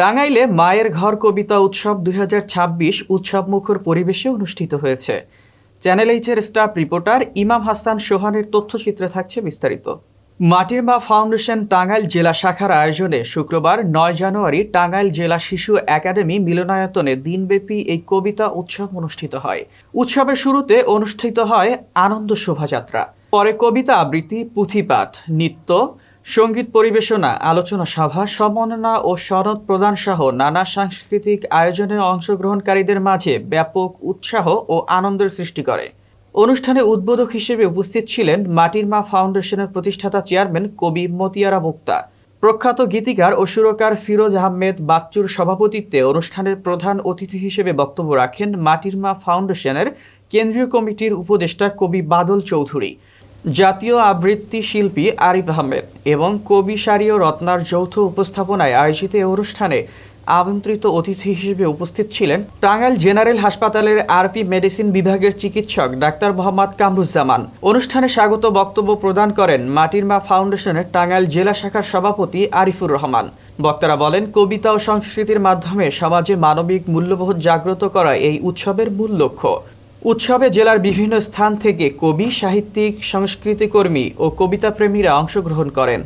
টাঙ্গাইলে মায়ের ঘর কবিতা উৎসব দুই উৎসব মুখর পরিবেশে অনুষ্ঠিত হয়েছে। চ্যানেল এইচের স্টাফ রিপোর্টার ইমাম হাসান সোহানের তথ্যচিত্রে থাকছে বিস্তারিত। মাটির মা ফাউন্ডেশন টাঙ্গাইল জেলা শাখার আয়োজনে শুক্রবার নয় জানুয়ারি টাঙ্গাইল জেলা শিশু একাডেমি মিলনায়তনে দিনব্যাপী এই কবিতা উৎসব অনুষ্ঠিত হয়। উৎসবের শুরুতে অনুষ্ঠিত হয় আনন্দ শোভাযাত্রা। পরে কবিতা আবৃত্তি, পুঁথিপাঠ, নৃত্য সংগীত পরিবেশনা, আলোচনা সভা সম্মাননা ও সনদ প্রদান সহ নানা সাংস্কৃতিক আয়োজনে অংশগ্রহণকারীদের মাঝে ব্যাপক উৎসাহ ও আনন্দের সৃষ্টি করে। অনুষ্ঠানে উদ্বোধক হিসেবে উপস্থিত ছিলেন মাটির মা ফাউন্ডেশনের প্রতিষ্ঠাতা চেয়ারম্যান কবি মতিয়ারা মুক্তা। প্রখ্যাত গীতিকার ও সুরকার ফিরোজ আহমেদ বাচ্চুর সভাপতিত্বে অনুষ্ঠানের প্রধান অতিথি হিসেবে বক্তব্য রাখেন মাটির মা ফাউন্ডেশনের কেন্দ্রীয় কমিটির উপদেষ্টা কবি বাদল চৌধুরী। জাতীয় আবৃত্তি শিল্পী আরিফ আহমেদ এবং কবি সারীয় রত্নার যৌথ উপস্থাপনায় আয়োজিত এই অনুষ্ঠানে আমন্ত্রিত অতিথি হিসেবে উপস্থিত ছিলেন টাঙ্গাইল জেনারেল হাসপাতালের আরপি মেডিসিন বিভাগের চিকিৎসক ডাক্তার মোহাম্মদ কামরুজ্জামান। অনুষ্ঠানে স্বাগত বক্তব্য প্রদান করেন মাটির মা ফাউন্ডেশনের টাঙ্গাইল জেলা শাখার সভাপতি আরিফুর রহমান। বক্তারা বলেন, কবিতা ও সংস্কৃতির মাধ্যমে সমাজে মানবিক মূল্যবোধ জাগ্রত করা এই উৎসবের মূল লক্ষ্য। উৎসবে জেলার বিভিন্ন স্থান থেকে কবি সাহিত্যিক সংস্কৃতিকর্মী ও কবিতাপ্রেমীরা অংশগ্রহণ করেন।